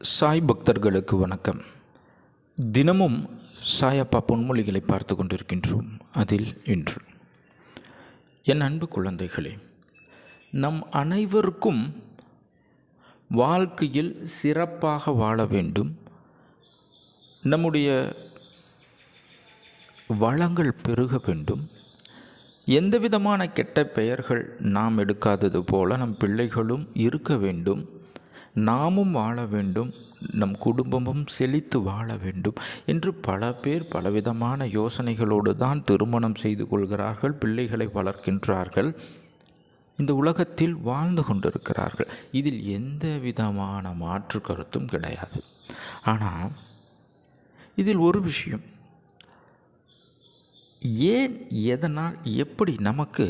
சாய் பக்தர்களுக்கு வணக்கம். தினமும் சாயப்பா பொன்மொழிகளை பார்த்து கொண்டிருக்கின்றோம் அதில் இன்று. என் அன்பு குழந்தைகளே நம் அனைவருக்கும் வாழ்க்கையில் சிறப்பாக வாழ வேண்டும். நம்முடைய வளங்கள் பெருக வேண்டும். எந்த விதமான கெட்ட பெயர்கள் நாம் எடுக்காதது போல நம் பிள்ளைகளும் இருக்க வேண்டும். நாமும் வாழ வேண்டும் நம் குடும்பமும் செழித்து வாழ வேண்டும் என்று பல பேர் பலவிதமான யோசனைகளோடு தான் திருமணம் செய்து கொள்கிறார்கள் பிள்ளைகளை வளர்க்கின்றார்கள். இந்த உலகத்தில் வாழ்ந்து கொண்டிருக்கிறார்கள். இதில் எந்த விதமான மாற்று கருத்தும் கிடையாது. ஆனால் இதில் ஒரு விஷயம். ஏன் எதனால் எப்படி நமக்கு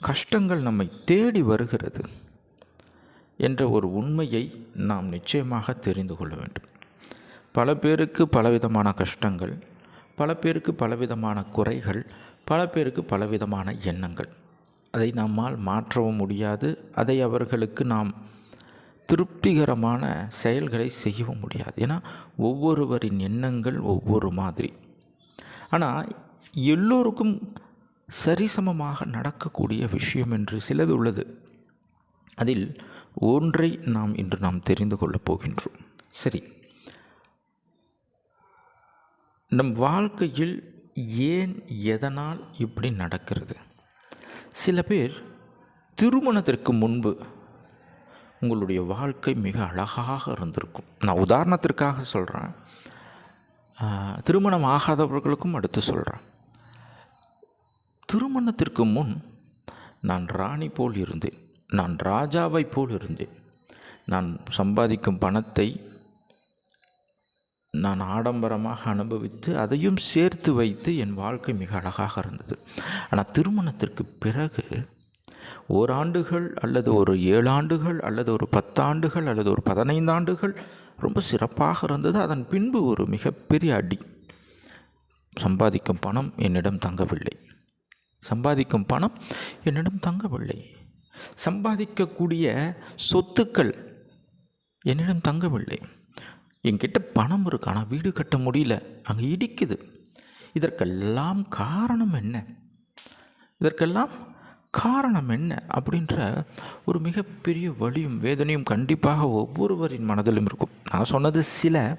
கஷ்டங்கள் நம்மை தேடி வருகிறது? என்ற ஒரு உண்மையை நாம் நிச்சயமாக தெரிந்து கொள்ள வேண்டும். பல பேருக்கு பலவிதமான கஷ்டங்கள் பல பேருக்கு பலவிதமான குறைகள் பல பேருக்கு பலவிதமான எண்ணங்கள். அதை நம்மால் மாற்றவும் முடியாது. அதை அவர்களுக்கு நாம் திருப்திகரமான செயல்களை செய்யவும் முடியாது. ஏன்னா ஒவ்வொருவரின் எண்ணங்கள் ஒவ்வொரு மாதிரி. ஆனால் எல்லோருக்கும் சரிசமமாக நடக்கக்கூடிய விஷயம் என்று சிலது உள்ளது. அதில் ஒன்றை நாம் இன்று நாம் தெரிந்து கொள்ளப் போகின்றோம். சரி. நம் வாழ்க்கையில் ஏன் எதனால் இப்படி நடக்கிறது? சில பேர் திருமணத்திற்கு முன்பு உங்களுடைய வாழ்க்கை மிக அழகாக இருந்திருக்கும். நான் உதாரணத்திற்காக சொல்கிறேன் திருமணம் ஆகாதவர்களுக்கும் அடுத்து சொல்கிறேன் திருமணத்திற்கு முன் நான் ராணி போல் இருந்தேன். நான் ராஜாவை போல் இருந்தேன் நான் சம்பாதிக்கும் பணத்தை நான் ஆடம்பரமாக அனுபவித்து அதையும் சேர்த்து வைத்து என் வாழ்க்கை மிக அழகாக இருந்தது. ஆனால் திருமணத்திற்கு பிறகு ஓராண்டுகள் அல்லது ஒரு ஏழு ஆண்டுகள் அல்லது ஒரு பத்தாண்டுகள் அல்லது ஒரு பதினைந்து ஆண்டுகள் ரொம்ப சிறப்பாக இருந்தது. அதன் பின்பு ஒரு மிகப்பெரிய அடி. சம்பாதிக்கும் பணம் என்னிடம் தங்கவில்லை. சம்பாதிக்கும் பணம் என்னிடம் தங்கவில்லை. சம்பாதிக்கக்கூடிய சொத்துக்கள் என்னிடம் தங்கவில்லை. என்கிட்ட பணம் இருக்கு ஆனால் வீடு கட்ட முடியல. அங்கே இடிக்குது. இதற்கெல்லாம் காரணம் என்ன? இதற்கெல்லாம் காரணம் என்ன? அப்படின்ற ஒரு மிகப்பெரிய வழியும் வேதனையும் கண்டிப்பாக ஒவ்வொருவரின் மனதிலும் இருக்கும். நான் சொன்னது சில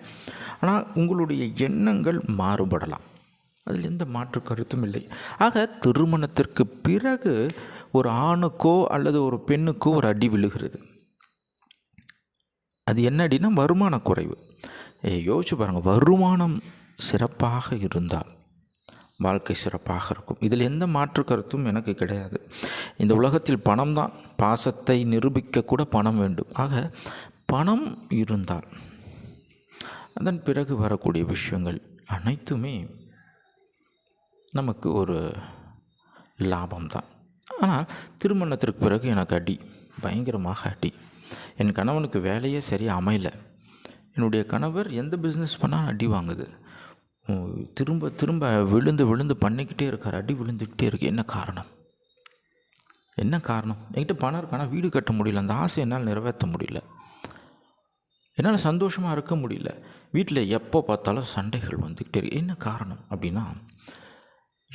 ஆனால் உங்களுடைய எண்ணங்கள் மாறுபடலாம். அதில் எந்த மாற்று கருத்தும் இல்லை. ஆக திருமணத்திற்கு பிறகு ஒரு ஆணுக்கோ அல்லது ஒரு பெண்ணுக்கோ ஒரு அடி விழுகிறது. அது என்ன அடினா வருமான குறைவு. ஏ யோசிச்சு பாருங்கள் வருமானம் சிறப்பாக இருந்தால் வாழ்க்கை சிறப்பாக இருக்கும். இதில் எந்த மாற்று கருத்தும் எனக்கு கிடையாது. இந்த உலகத்தில் பணம் தான். பாசத்தை நிரூபிக்க கூட பணம் வேண்டும். ஆக பணம் இருந்தால் அதன் பிறகு வரக்கூடிய விஷயங்கள் அனைத்துமே நமக்கு ஒரு லாபம்தான். ஆனால் திருமணத்திற்கு பிறகு எனக்கு அடி பயங்கரமாக அடி. என் கணவனுக்கு வேலையே சரியாக அமையல. என்னுடைய கணவர் எந்த பிஸ்னஸ் பண்ணாலும் அடி வாங்குது. திரும்ப திரும்ப விழுந்து விழுந்து பண்ணிக்கிட்டே இருக்கார். அடி விழுந்துக்கிட்டே இருக்கு. என்ன காரணம்? என்ன காரணம்? என்கிட்ட பணம் இருக்கானா வீடு கட்ட முடியல. அந்த ஆசை என்னால் நிறைவேற்ற முடியல. என்னால் சந்தோஷமாக இருக்க முடியல. வீட்டில் எப்போ பார்த்தாலும் சண்டைகள் வந்துக்கிட்டே இருக்கு. என்ன காரணம் அப்படின்னா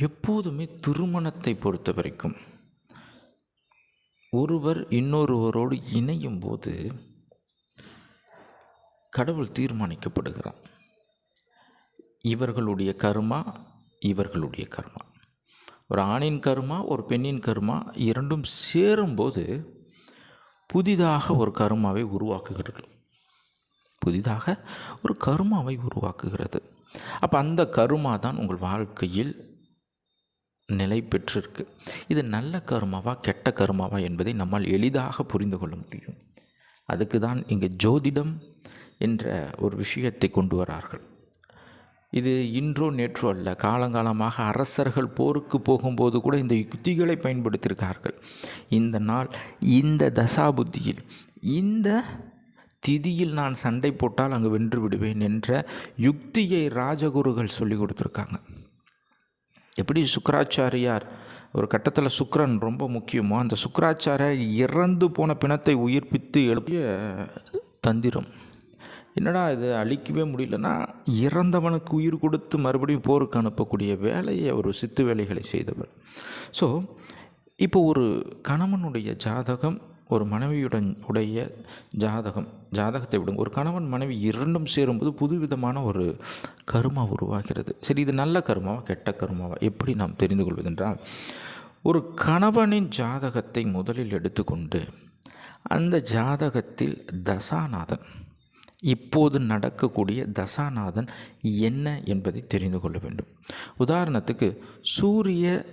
எப்போதுமே திருமணத்தை பொறுத்த வரைக்கும் ஒருவர் இன்னொருவரோடு இணையும் போது கடவுள் தீர்மானிக்கப்படுகிறார். இவர்களுடைய கர்மா இவர்களுடைய கர்மா. ஒரு ஆணின் கர்மா ஒரு பெண்ணின் கர்மா இரண்டும் சேரும்போது புதிதாக ஒரு கர்மாவை உருவாக்குகிறது. புதிதாக ஒரு கருமாவை உருவாக்குகிறது. அப்போ அந்த கருமா தான் உங்கள் வாழ்க்கையில் நிலை பெற்றிருக்கு. இது நல்ல கருமாவா கெட்ட கருமாவா என்பதை நம்மால் எளிதாக புரிந்து கொள்ள முடியும். அதுக்கு தான் இங்கே ஜோதிடம் என்ற ஒரு விஷயத்தை கொண்டு வரார்கள். இது இன்றோ நேற்றோ அல்ல காலங்காலமாக அரசர்கள் போருக்கு போகும்போது கூட இந்த யுக்திகளை பயன்படுத்தியிருக்கார்கள். இந்த நாள் இந்த தசாபுத்தியில் இந்த திதியில் நான் சண்டை போட்டால் அங்கு வென்று விடுவேன் என்ற யுக்தியை ராஜகுருகள் சொல்லி கொடுத்துருக்காங்க. எப்படி சுக்கராச்சாரியார்? ஒரு கட்டத்தில் சுக்கரன் ரொம்ப முக்கியமோ அந்த சுக்கராச்சாரியார் இறந்து போன பிணத்தை உயிர்ப்பித்து எழுப்பிய தந்திரம். என்னடா இது அழிக்கவே முடியலன்னா இறந்தவனுக்கு உயிர் கொடுத்து மறுபடியும் போருக்கு அனுப்பக்கூடிய வேலையை ஒரு சித்து வேலைகளை செய்தவர். ஸோ இப்போ ஒரு கணவனுடைய ஜாதகம் ஒரு மனைவியுடன் உடைய ஜாதகம் ஜாதகத்தை விடுங்க ஒரு கணவன் மனைவி இரண்டும் சேரும்போது புதுவிதமான ஒரு கருமா உருவாகிறது. சரி இது நல்ல கருமாவா கெட்ட கருமாவா? எப்படி நாம் தெரிந்து கொள்வதென்றால் ஒரு கணவனின் ஜாதகத்தை முதலில் எடுத்துக்கொண்டு அந்த ஜாதகத்தில் தசாநாதன் இப்போது நடக்கக்கூடிய தசாநாதன் என்ன என்பதை தெரிந்து கொள்ள வேண்டும். உதாரணத்துக்கு சூரிய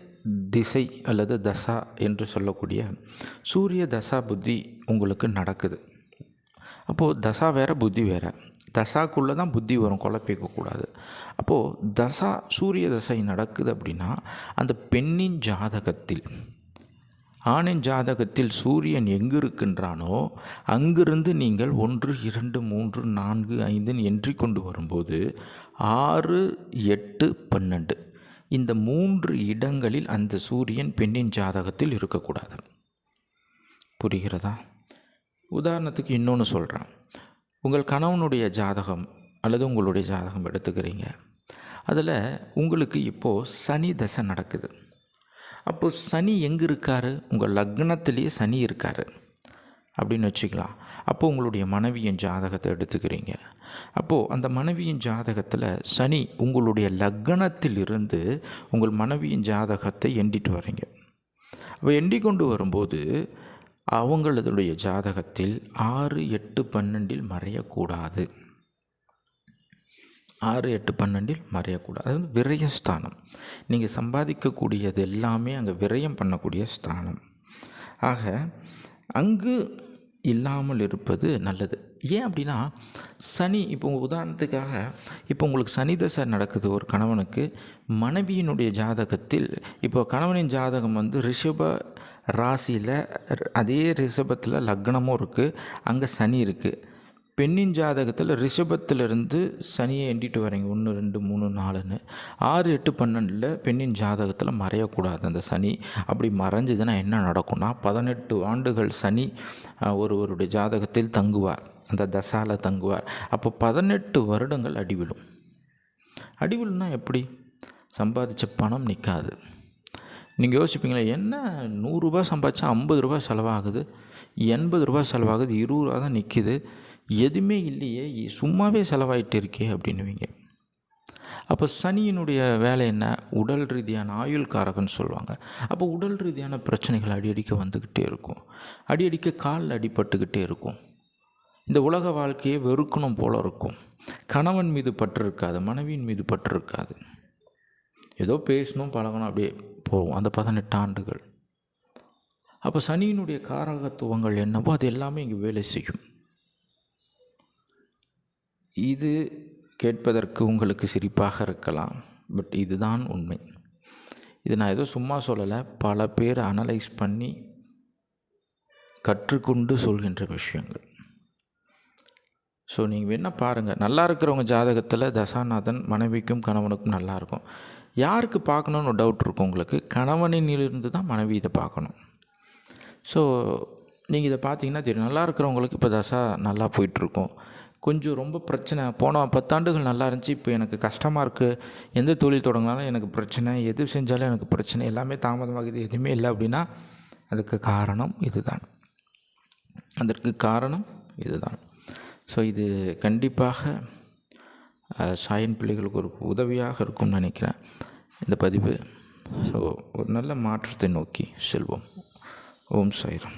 திசை அல்லது தசா என்று சொல்லக்கூடிய சூரிய தசா புத்தி உங்களுக்கு நடக்குது. அப்போது தசா வேறு புத்தி வேறு. தசாக்குள்ளே தான் புத்தி வரும் குழப்பிக்கக்கூடாது அப்போது தசா சூரிய தசை நடக்குது அப்படின்னா அந்த பெண்ணின் ஜாதகத்தில் ஆணின் ஜாதகத்தில் சூரியன் எங்கு இருக்கின்றானோ அங்கிருந்து நீங்கள் ஒன்று இரண்டு மூன்று நான்கு ஐந்துன்னு என்று கொண்டு வரும்போது ஆறு எட்டு பன்னெண்டு. இந்த மூன்று இடங்களில் அந்த சூரியன் பெண்ணின் ஜாதகத்தில் இருக்கக்கூடாது. புரிகிறதா? உதாரணத்துக்கு இன்னொன்று சொல்கிறேன் உங்கள் கணவனுடைய ஜாதகம் அல்லது உங்களுடைய ஜாதகம் எடுத்துக்கிறீங்க. அதில் உங்களுக்கு இப்போது சனி தசை நடக்குது. அப்போது சனி எங்கே இருக்கார்? உங்கள் லக்னத்திலேயே சனி இருக்கார். அப்படின்னு வச்சுக்கலாம். அப்போது உங்களுடைய மனைவியின் ஜாதகத்தை எடுத்துக்கிறீங்க. அப்போது அந்த மனைவியின் ஜாதகத்தில் சனி உங்களுடைய லக்னத்தில் இருந்து உங்கள் மனைவியின் ஜாதகத்தை எண்டிட்டு வரீங்க. அப்போ எண்டி கொண்டு வரும்போது அவங்களதுடைய ஜாதகத்தில் ஆறு எட்டு பன்னெண்டில் மறையக்கூடாது. ஆறு எட்டு பன்னெண்டில் மறையக்கூடாது. அது வந்து விரயஸ்தானம் நீங்கள் சம்பாதிக்கக்கூடியது எல்லாமே அங்கே விரயம் பண்ணக்கூடிய ஸ்தானம். ஆக அங்கு இல்லாமல் இருப்பது நல்லது. ஏன் அப்படின்னா சனி இப்போ உதாரணத்துக்காக இப்போ உங்களுக்கு சனி தசை நடக்குது ஒரு கணவனுக்கு மனைவியினுடைய ஜாதகத்தில் இப்போ கணவனின் ஜாதகம் வந்து ரிஷப ராசியில் அதே ரிஷபத்தில் லக்னமும் இருக்குது அங்கே சனி இருக்குது பெண்ணின் ஜாதகத்தில் ரிஷபத்திலிருந்து சனியை எண்டிட்டு வரீங்க. ஒன்று ரெண்டு மூணு நாலுன்னு. ஆறு எட்டு பன்னெண்டில் பெண்ணின் ஜாதகத்தில் மறையக்கூடாது அந்த சனி. அப்படி மறைஞ்சதுன்னா என்ன நடக்கும்னா பதினெட்டு ஆண்டுகள் சனி ஒருவருடைய ஜாதகத்தில் தங்குவார். அந்த தசால தங்குவார். அப்போ பதினெட்டு வருடங்கள் அடிவிடும் அடிவிழுனா எப்படி? சம்பாதிச்ச பணம் நிற்காது நீங்கள் யோசிப்பீங்களா என்ன நூறுரூபா சம்பாதிச்சா ஐம்பது ரூபா செலவாகுது? எண்பது ரூபா செலவாகுது. இருபது ரூபா தான் நிற்கிது எதுவுமே இல்லையே சும்மாவே செலவாயிட்டு இருக்கே அப்படின்னுவீங்க. அப்போ சனியினுடைய வேலை என்ன? உடல் ரீதியான ஆயுள் காரகன்னு சொல்லுவாங்க. அப்போ உடல் ரீதியான பிரச்சனைகள் அடியடிக்க வந்துக்கிட்டே இருக்கும். அடியடிக்க காலில் அடிபட்டுக்கிட்டே இருக்கும். இந்த உலக வாழ்க்கையை வெறுக்கணும் போல இருக்கும். கணவன் மீது பற்று இருக்காது மனைவியின் மீது பற்று இருக்காது. ஏதோ பேசணும் பழகணும் அப்படியே போகும் அந்த பதினெட்டு ஆண்டுகள். அப்போ சனியினுடைய காரகத்துவங்கள் என்னவோ அது எல்லாமே இங்கே வேலை செய்யும். இது கேட்பதற்கு உங்களுக்கு சிரிப்பாக இருக்கலாம் பட் இதுதான் உண்மை. இது நான் ஏதோ சும்மா சொல்லலை பல பேர் அனலைஸ் பண்ணி கற்றுக்கொண்டு சொல்கின்ற விஷயங்கள். ஸோ நீங்கள் வேணால் பாருங்கள் நல்லா இருக்கிறவங்க ஜாதகத்தில் தசாநாதன் மனைவிக்கும் கணவனுக்கும் நல்லாயிருக்கும் யாருக்கு பார்க்கணுன்னு ஒரு டவுட் இருக்கும் உங்களுக்கு? கணவனிலிருந்து தான் மனைவி இதை பார்க்கணும். ஸோ நீங்கள் இதை பார்த்தீங்கன்னா தெரியும். நல்லா இருக்கிறவங்களுக்கு இப்போ தசா நல்லா போயிட்டுருக்கும் கொஞ்சம் ரொம்ப பிரச்சனை. போன பத்தாண்டுகள் நல்லா இருந்துச்சு. இப்போ எனக்கு கஷ்டமாக இருக்குது எந்த தொழில் தொடங்கினாலும் எனக்கு பிரச்சனை. எது செஞ்சாலும் எனக்கு பிரச்சனை. எல்லாமே தாமதமாகுது. எதுவுமே இல்லை அப்படின்னா அதுக்கு காரணம் இதுதான். அதற்கு காரணம் இதுதான். ஸோ இது கண்டிப்பாக சாயன் பிள்ளைகளுக்கு ஒரு உதவியாக இருக்கும்னு நினைக்கிறேன். இந்த பதிவு. ஸோ ஒரு நல்ல மாற்றத்தை நோக்கி செல்வோம். ஓம் சாயிரம்.